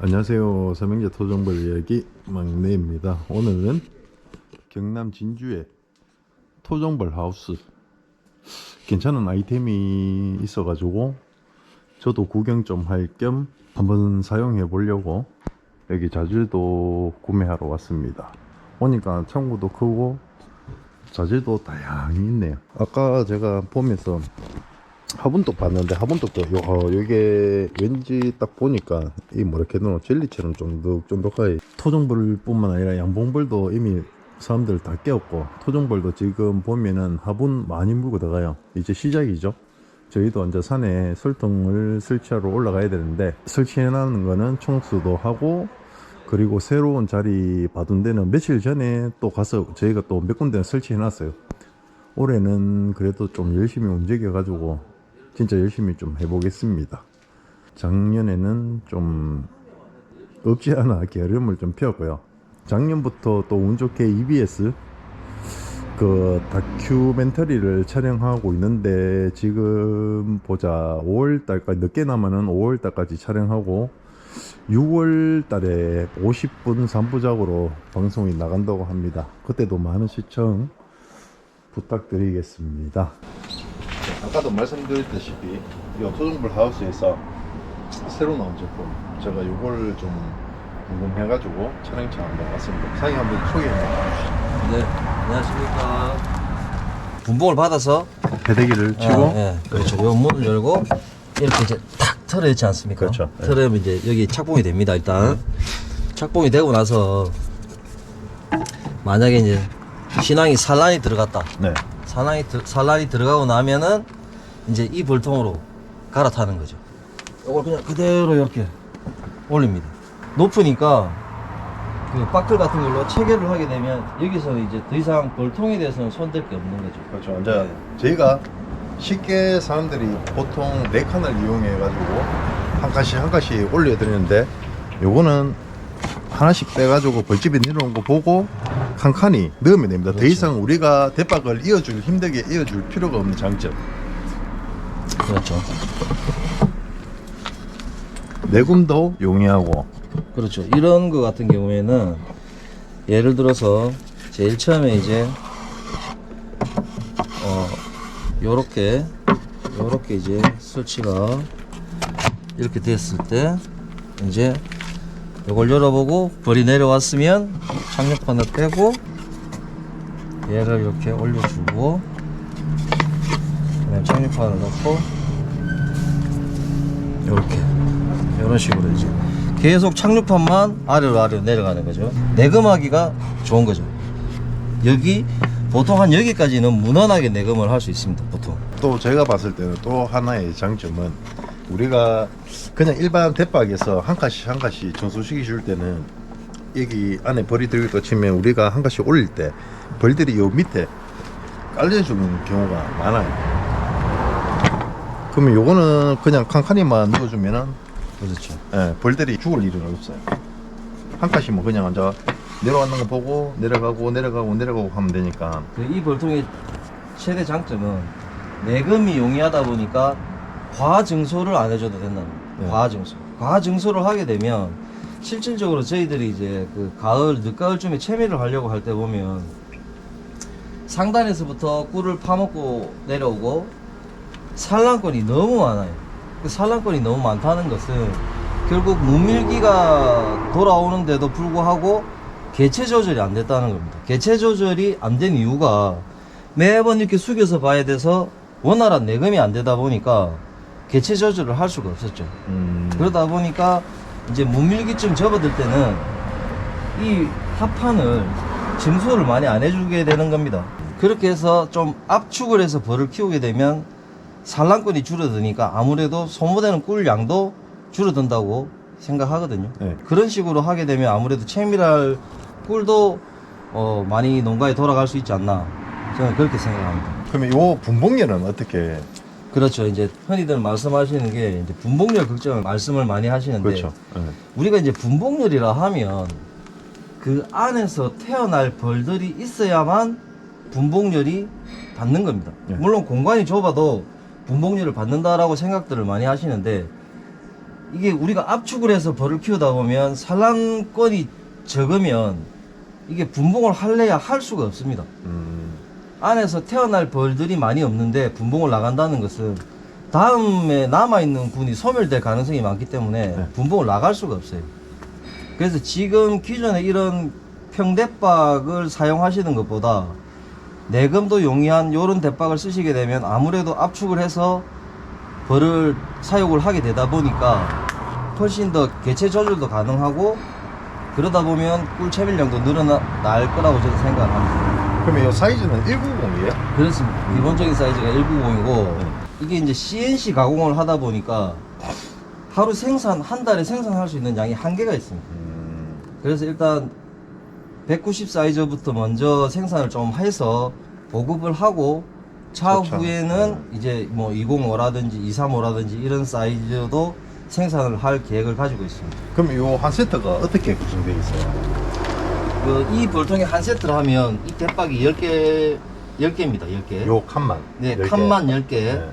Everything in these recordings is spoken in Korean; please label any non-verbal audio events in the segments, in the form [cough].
안녕하세요. 삼형제 토종벌 이야기 막내입니다. 오늘은 경남 진주의 토종벌 하우스 괜찮은 아이템이 있어 가지고 저도 구경 좀 할 겸 한번 사용해 보려고 여기 자질도 구매하러 왔습니다. 오니까 창고도 크고 자질도 다양히 있네요. 아까 제가 보면서 화분떡 봤는데 화분떡도 요, 어, 요게 왠지 딱 보니까 이 뭐랄까 노 젤리처럼 쫀득쫀득하게. 토종벌뿐만 아니라 양봉벌도 이미 사람들 다 깨웠고 토종벌도 지금 보면은 화분 많이 물고 들어가요. 이제 시작이죠. 저희도 이제 산에 설통을 설치하러 올라가야 되는데 설치해 놨는 거는 청소도 하고 그리고 새로운 자리 받은 데는 며칠 전에 또 가서 저희가 또 몇 군데 설치해 놨어요. 올해는 그래도 좀 열심히 움직여 가지고 진짜 열심히 좀 해보겠습니다. 작년에는 좀 없지 않아 게으름을 좀 피웠고요. 작년부터 또 운 좋게 EBS 그 다큐멘터리를 촬영하고 있는데 지금 보자 5월 달까지 늦게 나면은 5월 달까지 촬영하고 6월 달에 50분 3부작으로 방송이 나간다고 합니다. 그때도 많은 시청 부탁드리겠습니다. 아까도 말씀드렸다시피 이 토종불 하우스에서 새로 나온 제품 제가 이걸 좀 궁금해가지고 촬영차 한번 왔습니다. 사장님 한번 소개 한번 해주시죠. 네, 안녕하십니까. 분봉을 받아서 배대기를 치고 아, 예, 그렇죠. 요 문을 열고 이렇게 이제 탁 털어 있지 않습니까? 그렇죠. 예. 털으면 이제 여기 착봉이 됩니다. 일단 착봉이 되고 나서 만약에 이제 신앙이 산란이 들어갔다. 네. 산란이 들- 산란이 들어가고 나면은 이제 이 볼통으로 갈아타는 거죠. 이걸 그냥 그대로 이렇게 올립니다. 높으니까 그 바클 같은 걸로 체결을 하게 되면 여기서 이제 더 이상 볼통에 대해서는 손댈 게 없는 거죠. 그렇죠. 이제 네. 저희가 쉽게 사람들이 보통 네 칸을 이용해 가지고 한 칸씩 한 칸씩 올려드리는데 요거는 하나씩 빼가지고 벌집에 내려온 거 보고 한 칸이 넣으면 됩니다. 더 그렇죠. 이상 우리가 대박을 이어줄 힘들게 이어줄 필요가 없는 장점. 그렇죠. 내금도 용이하고 그렇죠. 이런 거 같은 경우에는 예를 들어서 제일 처음에 이제 어 요렇게 요렇게 이제 설치가 이렇게 됐을 때 이제 요걸 열어보고 벌이 내려왔으면 착륙판을 빼고 얘를 이렇게 올려주고 그다음 착륙판을 넣고 이렇게 이런 식으로 이제 계속 착륙판만 아래로 아래로 내려가는 거죠. 내금하기가 좋은 거죠. 여기 보통 한 여기까지는 무난하게 내금을 할 수 있습니다. 보통. 또 제가 봤을 때는 또 하나의 장점은 우리가 그냥 일반 대박에서 한 칸씩 한 칸씩 정수시키 줄 때는 여기 안에 벌이 들고 치면 우리가 한 칸씩 올릴 때 벌들이 요 밑에 깔려주는 경우가 많아요. 그러면 요거는 그냥 칸칸이만 넣어주면은 그렇죠. 예, 벌들이 죽을 일은 없어요. 한 칸씩 뭐 그냥 앉아 내려가는 거 보고 내려가고 내려가고 내려가고 하면 되니까 그이 벌통의 최대 장점은 내금이 용이하다 보니까 과증소를 안 해줘도 된다는 거예요. 네. 과증소. 과증소를 하게 되면 실질적으로 저희들이 이제 그 가을 늦가을쯤에 채미를 하려고 할 때 보면 상단에서부터 꿀을 파먹고 내려오고 산란권이 너무 많아요. 그 산란권이 너무 많다는 것은 결국 문밀기가 돌아오는데도 불구하고 개체 조절이 안 됐다는 겁니다. 개체 조절이 안 된 이유가 매번 이렇게 숙여서 봐야 돼서 원활한 내금이 안 되다 보니까 개체 조절을 할 수가 없었죠. 음, 그러다 보니까 이제 문밀기쯤 접어들 때는 이 합판을 증소를 많이 안 해주게 되는 겁니다. 그렇게 해서 좀 압축을 해서 벌을 키우게 되면 산란권이 줄어드니까 아무래도 소모되는 꿀 양도 줄어든다고 생각하거든요. 네. 그런 식으로 하게 되면 아무래도 채밀할 꿀도 어, 많이 농가에 돌아갈 수 있지 않나 저는 그렇게 생각합니다. 그러면 요 분봉열은 어떻게 그렇죠. 이제 흔히들 말씀하시는 게 이제 분봉열 걱정을 말씀을 많이 하시는데 그렇죠? 예. 우리가 이제 분봉열이라 하면 그 안에서 태어날 벌들이 있어야만 분봉열이 받는 겁니다. 네. 물론 공간이 좁아도 분봉열을 받는다라고 생각들을 많이 하시는데 이게 우리가 압축을 해서 벌을 키우다 보면 산란권이 적으면 이게 분봉을 할래야 할 수가 없습니다. 음. 안에서 태어날 벌들이 많이 없는데 분봉을 나간다는 것은 다음에 남아있는 군이 소멸될 가능성이 많기 때문에 네. 분봉을 나갈 수가 없어요. 그래서 지금 기존에 이런 평대박을 사용하시는 것보다 내금도 용이한 요런 대박을 쓰시게 되면 아무래도 압축을 해서 벌을 사육을 하게 되다 보니까 훨씬 더 개체 조절도 가능하고 그러다 보면 꿀 채밀량도 늘어날 거라고 저는 생각을 합니다. 그러면 이 사이즈는 190이에요? 그렇습니다. 기본적인 사이즈가 190이고 네. 이게 이제 CNC 가공을 하다 보니까 하루 생산 한 달에 생산할 수 있는 양이 한계가 있습니다. 음. 그래서 일단 190 사이즈부터 먼저 생산을 좀 해서 보급을 하고 차후에는 이제 뭐 205라든지 235라든지 이런 사이즈도 생산을 할 계획을 가지고 있습니다. 그럼 이 한 세트가 어떻게 구성되어 있어요? 그이 볼통에 한 세트를 하면 이 대박이 10개 10개입니다. 10개. 요 칸만. 네, 10개. 칸만 10개. 네.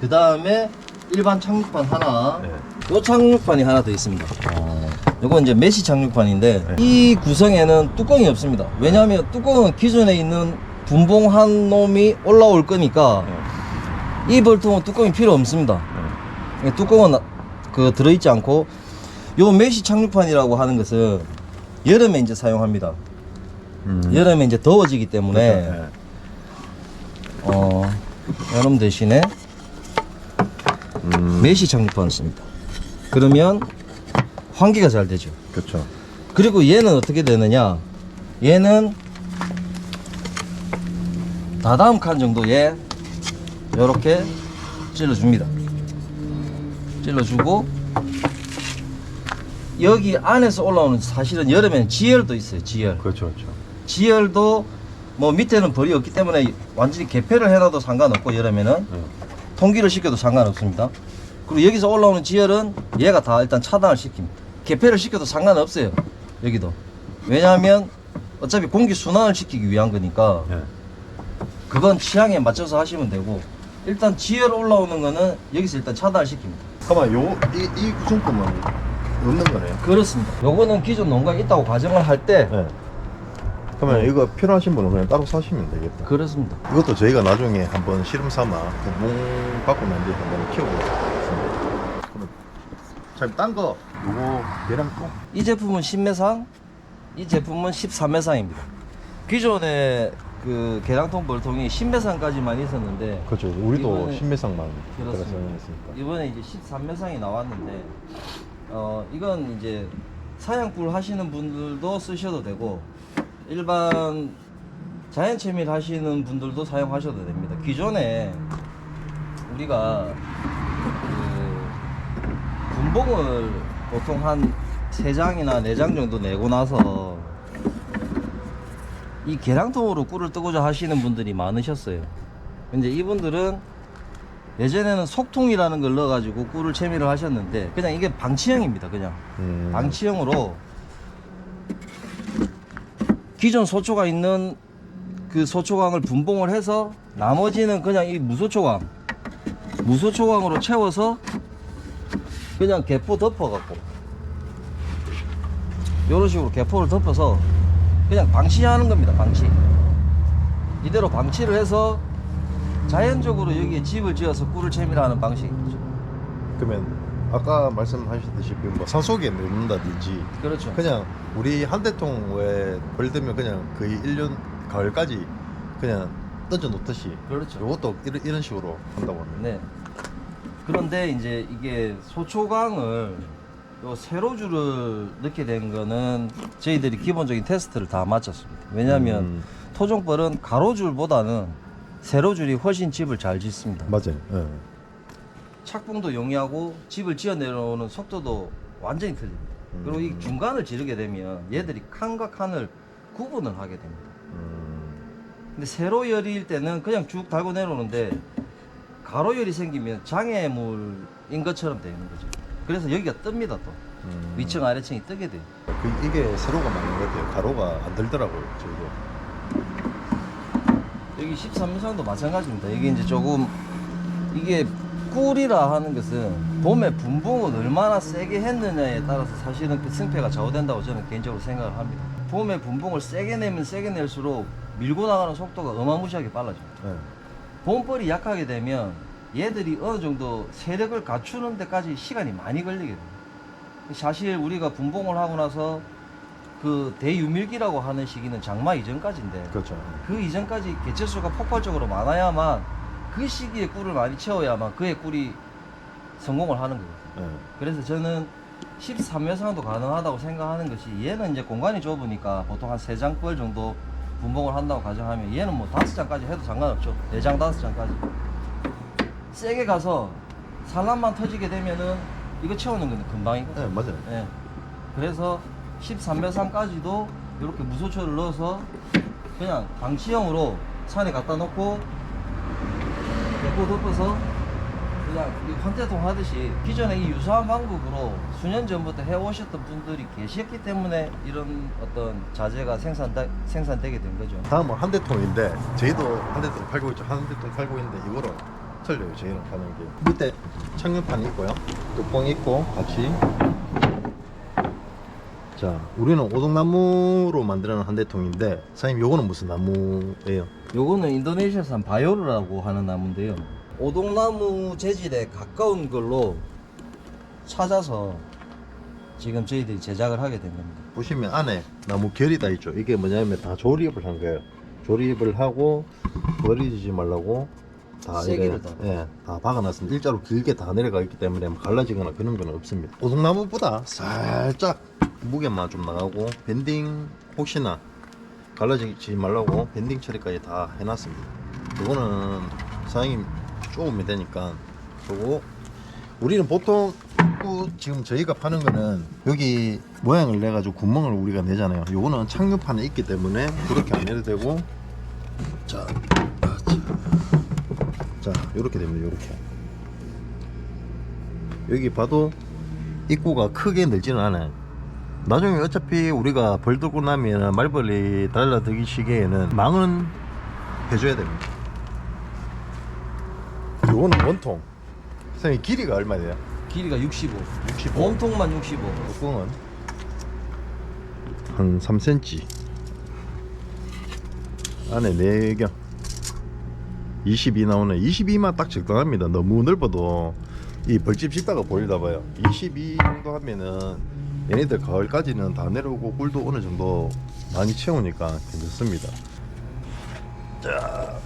그 다음에 일반 착륙판 하나. 네. 요 착륙판이 하나 더 있습니다. 어. 요건 이제 메시 착륙판인데 네. 이 구성에는 뚜껑이 없습니다. 왜냐하면 뚜껑은 기존에 있는 분봉 한 놈이 올라올 거니까 네. 이 볼통은 뚜껑이 필요 없습니다. 네. 뚜껑은 그 들어있지 않고 요 메시 착륙판이라고 하는 것은 여름에 이제 사용합니다. 음. 여름에 이제 더워지기 때문에 그렇죠. 네. 어 여름 대신에 음. 메시 착륙판을 씁니다. 그러면 환기가 잘 되죠. 그렇죠. 그리고 얘는 어떻게 되느냐? 얘는 다다음 칸 정도에 이렇게 찔러줍니다. 찔러주고 여기 안에서 올라오는 사실은 여름에는 지열도 있어요. 지열. 그렇죠. 그렇죠. 지열도 뭐 밑에는 벌이 없기 때문에 완전히 개폐를 해놔도 상관없고 여름에는 네. 통기를 시켜도 상관없습니다. 그리고 여기서 올라오는 지열은 얘가 다 일단 차단을 시킵니다. 개폐를 시켜도 상관없어요. 여기도. 왜냐하면 어차피 공기 순환을 시키기 위한 거니까 네. 그건 취향에 맞춰서 하시면 되고 일단 지열 올라오는 거는 여기서 일단 차단을 시킵니다. 잠깐만 요 이 이 구성품은 없는 거네요. 그렇습니다. 요거는 기존 농가에 있다고 가정을 할 때 네. 그러면 네. 이거 필요하신 분은 그냥 따로 사시면 되겠다. 그렇습니다. 이것도 저희가 나중에 한번 실험 삼아 구멍 받고 난 뒤에 한번 키워보겠습니다. 그러면 잘딴거 요거 계량통 이 제품은 10매상, 이 제품은 13매상입니다. 기존에 그 계량통 벌통이 10매상까지만 있었는데 그렇죠. 우리도 이번에- 신매상만 그렇습니다. 사용했으니까. 이번에 이제 13매상이 나왔는데 어 이건 이제 사양불 하시는 분들도 쓰셔도 되고 일반 자연 채밀 하시는 분들도 사용하셔도 됩니다. 기존에 우리가 그 분봉을 보통 한세 장이나 네장 정도 내고 나서 이 계량통으로 꿀을 뜨고자 하시는 분들이 많으셨어요. 근데 이분들은 예전에는 속통이라는 걸 넣어가지고 꿀을 채미를 하셨는데 그냥 이게 방치형입니다. 그냥 음. 방치형으로 기존 소초가 있는 그 소초광을 분봉을 해서 나머지는 그냥 이 무소초광 무소초광으로 채워서 그냥 개포 덮어갖고 이런 식으로 개포를 덮어서 그냥 방치하는 겁니다. 방치 이대로 방치를 해서 자연적으로 여기에 집을 지어서 꿀을 채미라는 방식이죠. 그러면 아까 말씀하셨듯이 뭐 산속에 넣는다든지 그렇죠. 그냥 우리 한 대통에 벌 들면 그냥 거의 1년 가을까지 그냥 던져 놓듯이 그렇죠. 이것도 이런, 이런 식으로 한다고 합니다. 네. 그런데 이제 이게 소초광을 요 세로줄을 넣게 된 거는 저희들이 기본적인 테스트를 다 마쳤습니다. 왜냐하면 음, 토종벌은 가로줄보다는 세로줄이 훨씬 집을 잘 짓습니다. 맞아요. 예. 착붕도 용이하고 집을 지어 내려오는 속도도 완전히 틀립니다. 그리고 이 음. 중간을 지르게 되면 얘들이 칸과 칸을 구분을 하게 됩니다. 음, 근데 세로열일 때는 그냥 쭉 달고 내려오는데 가로 열이 생기면 장애물인 것처럼 되는 거죠. 그래서 여기가 뜹니다 또 음. 위층 아래층이 뜨게 돼요. 그, 이게 세로가 맞는 것 같아요. 가로가 안 들더라고요. 저희도. 여기 13미상도 마찬가지입니다. 이게 이제 조금 이게 꿀이라 하는 것은 봄에 분봉을 얼마나 세게 했느냐에 따라서 사실은 그 승패가 좌우된다고 저는 개인적으로 생각을 합니다. 봄에 분봉을 세게 내면 세게 낼수록 밀고 나가는 속도가 어마무시하게 빨라져요. 네. 봄벌이 약하게 되면 얘들이 어느 정도 세력을 갖추는 데까지 시간이 많이 걸리게 돼요. 사실 우리가 분봉을 하고 나서 그 대유밀기라고 하는 시기는 장마 이전까지인데 그렇죠. 그 이전까지 개체수가 폭발적으로 많아야만 그 시기에 꿀을 많이 채워야만 그의 꿀이 성공을 하는 거거든요. 네. 그래서 저는 13매상도 가능하다고 생각하는 것이 얘는 이제 공간이 좁으니까 보통 한 3장 뻘 정도 분봉을 한다고 가정하면 얘는 뭐 5장까지 해도 상관없죠. 4장, 5장까지. 세게 가서 산란만 터지게 되면은 이거 채우는 건 금방이거든요. 네, 맞아요. 예. 그래서 13매상까지도 이렇게 무소초를 넣어서 그냥 방치형으로 산에 갖다 놓고 내고 덮어서 그냥 이 환태통 하듯이 기존에 이 유사한 방법으로 수년 전부터 해오셨던 분들이 계셨기 때문에 이런 어떤 자재가 생산 생산되게 된 거죠. 다음은 한 대통인데 저희도 한 대통 팔고 있죠. 한 대통 팔고 있는데 이거랑 틀려요. 저희는 파는 게 밑에 착륙판이 있고요. 뚜껑 있고 같이. 자, 우리는 오동나무로 만드는 한대통인데 사장님 요거는 무슨 나무예요? 요거는 인도네시아산 바요르라고 하는 나무인데요. 오동나무 재질에 가까운 걸로 찾아서 지금 저희들이 제작을 하게 된 겁니다. 보시면 안에 나무 결이 다 있죠. 이게 뭐냐면 다 조립을 한 거예요. 조립을 하고 버리지 말라고 다 세기를 다. 예, 다 박아놨습니다. 일자로 길게 다 내려가 있기 때문에 뭐 갈라지거나 그런 건 없습니다. 오동나무보다 살짝 무게만 좀 나가고 밴딩 혹시나 갈라지지 말라고 밴딩 처리까지 다 해놨습니다. 이거는 사장님 쪼으면 되니까 그리고 우리는 보통 그 지금 저희가 파는 거는 여기 모양을 내 가지고 구멍을 우리가 내잖아요. 요거는 착륙판에 있기 때문에 그렇게 안 해도 되고 자, 아, 자, 자 이렇게 됩니다. 이렇게 여기 봐도 입구가 크게 늘지는 않아요. 나중에 어차피 우리가 벌 들고 나면 말벌이 달라들기 시기에는 망은 해줘야 됩니다. 요거는 원통. 선생님 길이가 얼마 돼요? 길이가 65. 65. 몸통만 65. 뚜껑은 한 3cm 안에 4경 22 나오네. 22만 딱 적당합니다. 너무 넓어도. 이 벌집 씹다가 보일다 봐요. 22 정도 하면은 얘네들 가을까지는 다 내려오고 꿀도 어느 정도 많이 채우니까 괜찮습니다. 자.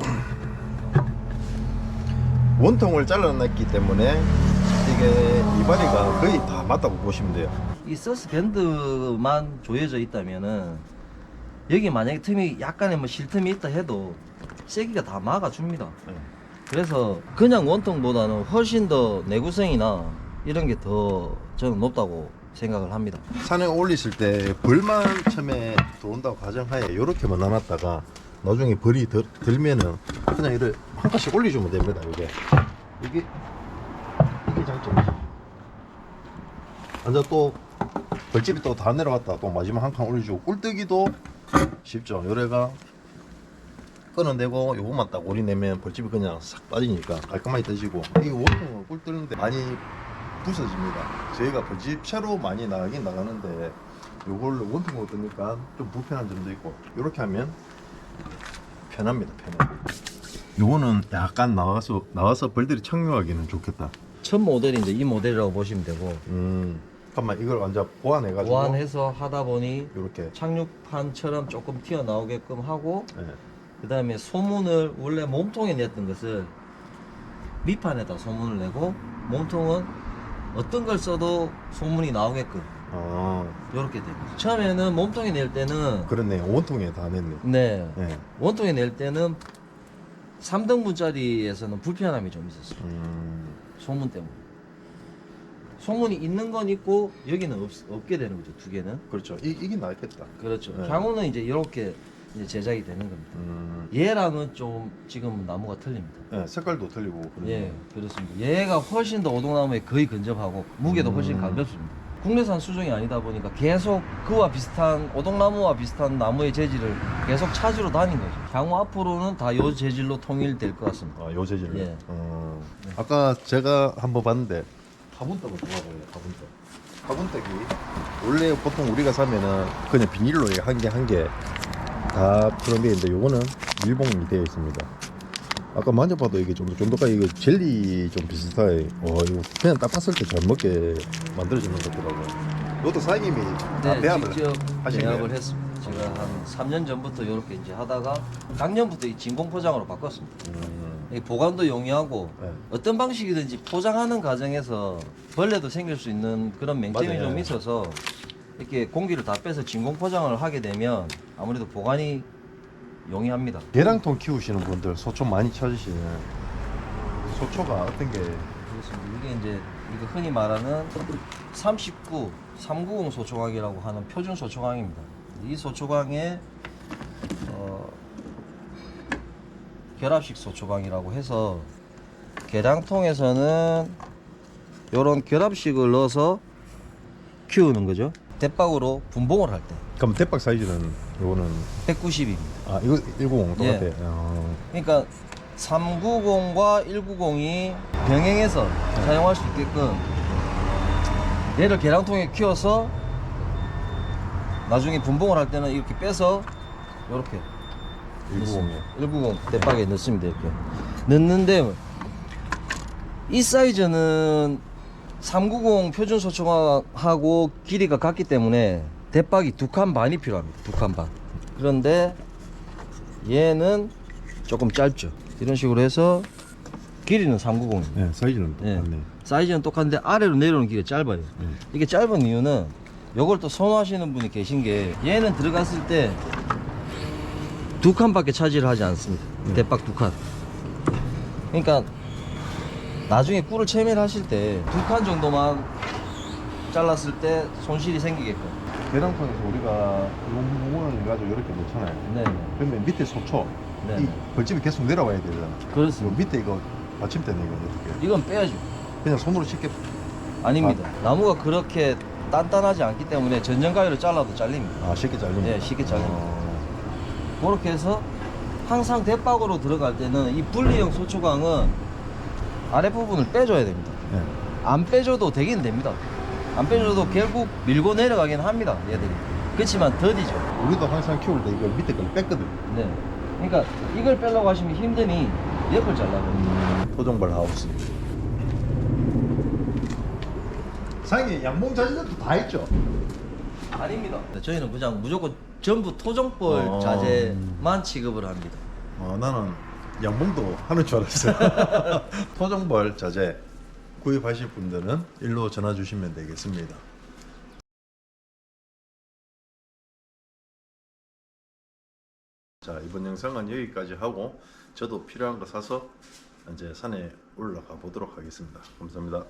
[clears throat] 원통을 잘라놨기 때문에 이게 이발이가 거의 다 맞다고 보시면 돼요. 이 서스 밴드만 조여져 있다면은 여기 만약에 틈이 약간의 뭐 실틈이 있다 해도 세기가 다 막아줍니다. 그래서 그냥 원통보다는 훨씬 더 내구성이나 이런 게 더 저는 높다고 생각을 합니다. 산에 올리실 때 벌만 처음에 들어온다고 가정하에 이렇게만 놔놨다가 나중에 벌이 들, 들면은 그냥 이를 한 칸씩 올려주면 됩니다. 이게 이게 이게 장점이죠. 완전 또 벌집이 또 다 내려갔다 또 마지막 한 칸 올려주고 꿀뜨기도 쉽죠. 요래가 끊어내고 요것만 딱 올리내면 벌집이 그냥 싹 빠지니까 깔끔하게 떠지고 이 원통은 꿀 뜨는데 많이 부서집니다. 저희가 벌집 채로 많이 나가긴 나가는데 요걸로 원통으로 뜨니까 좀 불편한 점도 있고 이렇게 하면 편합니다. 편해. 요거는 약간 나와서 나와서 벌들이 착륙하기는 좋겠다. 첫 모델인데 이 모델이라고 보시면 되고 음, 잠깐만 이걸 완전 보완해 가지고 보완해서 하다 보니 이렇게 착륙판처럼 조금 튀어나오게끔 하고 예. 그 다음에 소문을 원래 몸통에 냈던 것을 밑판에다 소문을 내고 몸통은 어떤 걸 써도 소문이 나오게끔 아 이렇게 됩니다. 처음에는 몸통에 낼 때는 그렇네 원통에 다 냈네. 네 예. 원통에 낼 때는 3등분짜리에서는 불편함이 좀 있었어요. 음, 소문 때문에. 소문이 있는 건 있고 여기는 없, 없게 되는 거죠. 두 개는. 그렇죠. 이, 이게 낫겠다. 그렇죠. 네. 향후는 이제 이렇게 이제 제작이 되는 겁니다. 음, 얘랑은 좀 지금 나무가 틀립니다. 예, 색깔도 틀리고 그러네. 예, 그렇습니다. 얘가 훨씬 더 오동나무에 거의 근접하고 무게도 훨씬 음. 가볍습니다. 국내산 수종이 아니다 보니까 계속 그와 비슷한 오동나무와 비슷한 나무의 재질을 계속 찾으러 다닌 거죠. 향후 앞으로는 다 요 재질로 통일될 것 같습니다. 아, 요 재질로. 예. 어. 아까 제가 한번 봤는데 화분떡을 좋아 보여요. 화분떡. 화분떡이 원래 보통 우리가 사면은 그냥 비닐로 한 개 한 개 다 있는데 요거는 밀봉이 되어 있습니다. 아까 만져봐도 이게 좀 쫀득하게 이거 젤리 좀 비슷하게 어 이거 그냥 딱 봤을 때 잘 먹게 만들어지는 것 같더라고요. 이것도 사장님이 다 네, 배합을 직접 배합을? 했습니다. 제가 한 3년 전부터 이렇게 이제 하다가 작년부터 이 진공 포장으로 바꿨습니다. 음. 이 보관도 용이하고 네. 어떤 방식이든지 포장하는 과정에서 벌레도 생길 수 있는 그런 맹점이 맞아요. 좀 있어서 이렇게 공기를 다 빼서 진공 포장을 하게 되면 아무래도 보관이 용이합니다. 계량통 키우시는 분들 소초 많이 찾으시는 소초가 어떤 게 그렇습니다. 이게 이제 우리가 흔히 말하는 39, 390 소초광이라고 하는 표준 소초광입니다. 이 소초광에 어, 결합식 소초광이라고 해서 계량통에서는 이런 결합식을 넣어서 키우는 거죠. 대박으로 분봉을 할 때 그럼 대박 사이즈는 요거는 190입니다. 아 이거 190 똑같아. 예. 어. 그러니까 390과 190이 병행해서 사용할 수 있게끔 얘를 계량통에 키워서 나중에 분봉을 할 때는 이렇게 빼서 이렇게 190이요. 190 대박에 넣습니다 이렇게 넣는데 이 사이즈는 390 표준 소총하고 길이가 같기 때문에 대박이 두 칸 반이 필요합니다 두 칸 반 그런데 얘는 조금 짧죠 이런 식으로 해서 길이는 390입니다 네, 사이즈는 예. 똑같네. 사이즈는 똑같은데 아래로 내려오는 길이가 짧아요 예. 이게 짧은 이유는 요걸 또 선호하시는 분이 계신 게 얘는 들어갔을 때 두 칸밖에 차지를 하지 않습니다. 네. 대박 두 칸. 그러니까 나중에 꿀을 채매를 하실 때 두 칸 정도만 잘랐을 때 손실이 생기게끔. 계량통에서 우리가 이거 해가지고 이렇게 놓잖아요. 네. 그러면 밑에 소초 네. 이 벌집이 계속 내려와야 되잖아. 요 그렇습니다. 밑에 이거 받침대는 이거 어떻게? 이건 빼야죠. 그냥 손으로 쉽게 아닙니다. 나무가 그렇게 단단하지 않기 때문에 전정가위로 잘라도 잘립니다. 아 쉽게 잘리면. 네, 쉽게 잘립니다. 어. 그렇게 해서 항상 대박으로 들어갈 때는 이 분리형 소초광은 아랫부분을 빼줘야 됩니다. 네. 안 빼줘도 되긴 됩니다. 안 빼줘도 결국 밀고 내려가긴 합니다. 얘들이. 그렇지만 더디죠. 우리도 항상 키울 때 이거 밑에 걸 뺐거든. 네. 그러니까 이걸 빼려고 하시면 힘드니 옆을 잘라버립니다. 토종벌 하우스. 사장님 양봉 자재도 다 있죠? 아닙니다. 저희는 그냥 무조건 전부 토종벌 어. 자재만 취급을 합니다. 어, 나는 양봉도 하는 줄 알았어요. [laughs] 토종벌 자재 구입하실 분들은 일로 전화 주시면 되겠습니다. 자 이번 영상은 여기까지 하고 저도 필요한 거 사서 이제 산에 올라가 보도록 하겠습니다. 감사합니다.